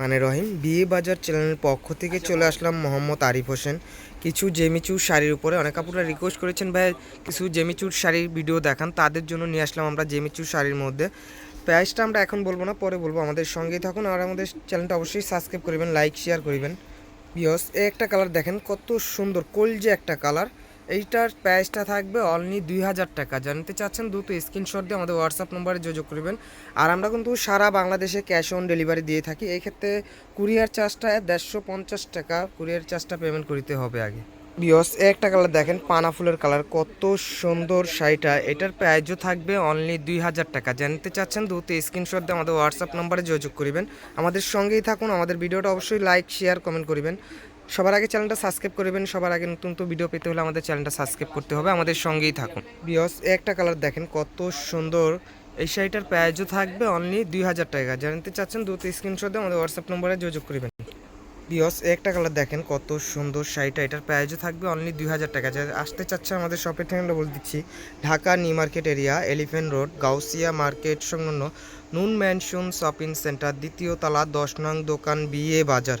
মানে রহিম, বিয়ে বাজার চ্যানেলের পক্ষ থেকে চলে আসলাম মোহাম্মদ আরিফ হোসেন। কিছু জেমিচুর শাড়ির উপরে অনেক আপুরা রিকোয়েস্ট করেছেন, ভাই, কিছু জেমিচুর শাড়ির ভিডিও দেখান, তাদের জন্য নিয়ে আসলাম আমরা জেমিচুর শাড়ির মধ্যে। প্রাইসটা আমরা এখন বলব না, পরে বলব। আমাদের সঙ্গেই থাকুন আর আমাদের চ্যানেলটা অবশ্যই সাবস্ক্রাইব করবেন লাইক শেয়ার করবেন। বিয়স এই একটা কালার দেখেন, কত সুন্দর কলজে একটা কালার এইটার প্রাইসটা থাকবে অনলি দুই হাজার টাকা। জানতে চাচ্ছেন দ্রুত স্ক্রিনশট দিয়ে আমাদের হোয়াটসঅ্যাপ নম্বরে যোগাযোগ করবেন। আর আমরা কিন্তু সারা বাংলাদেশে ক্যাশ অন ডেলিভারি দিয়ে থাকি। এই ক্ষেত্রে কুরিয়ার চার্জটা দেড়শো পঞ্চাশ টাকা। কুরিয়ার চার্জটা পেমেন্ট করতে হবে আগে। বিয়স একটা কালার দেখেন, পানা ফুলের কালার কত সুন্দর শাড়িটা। এটার প্রাইসও থাকবে অনলি দুই হাজার টাকা। জানতে চাচ্ছেন দ্রুত স্ক্রিনশট দিয়ে আমাদের হোয়াটসঅ্যাপ নম্বরে যোগাযোগ করবেন। আমাদের সঙ্গেই থাকুন। আমাদের ভিডিওটা অবশ্যই লাইক শেয়ার কমেন্ট করবেন। সবার আগে চ্যানেলটা সাবস্ক্রাইব করবেন, সবার আগে নতুন তো ভিডিও পেতে হলে আমাদের চ্যানেলটা সাবস্ক্রাইব করতে হবে, আমাদের সঙ্গেই থাকুন। বিয়স একটা কালার দেখেন, কত সুন্দর। এই শাড়িটার প্রাইসও থাকবে অনলি দুই হাজার টাকা। জানতে চাচ্ছেন, দ্রুত স্ক্রিনশট দিয়ে আমাদের হোয়াটসঅ্যাপ নম্বরে যোগাযোগ করবেন। বিয়স একটা কালার দেখেন, কত সুন্দর শাড়িটা। এটার প্রাইসও থাকবে অনলি দুই হাজার টাকা। যা আসতে চাচ্ছে আমাদের শপের ঠিকানাটা বলে দিচ্ছি, Dhaka new market area elephant road Gausia market সংলগ্ন নুন ম্যানশন শপিং সেন্টার, দ্বিতীয় তলা, দশ নং দোকান বিয়ে বাজার।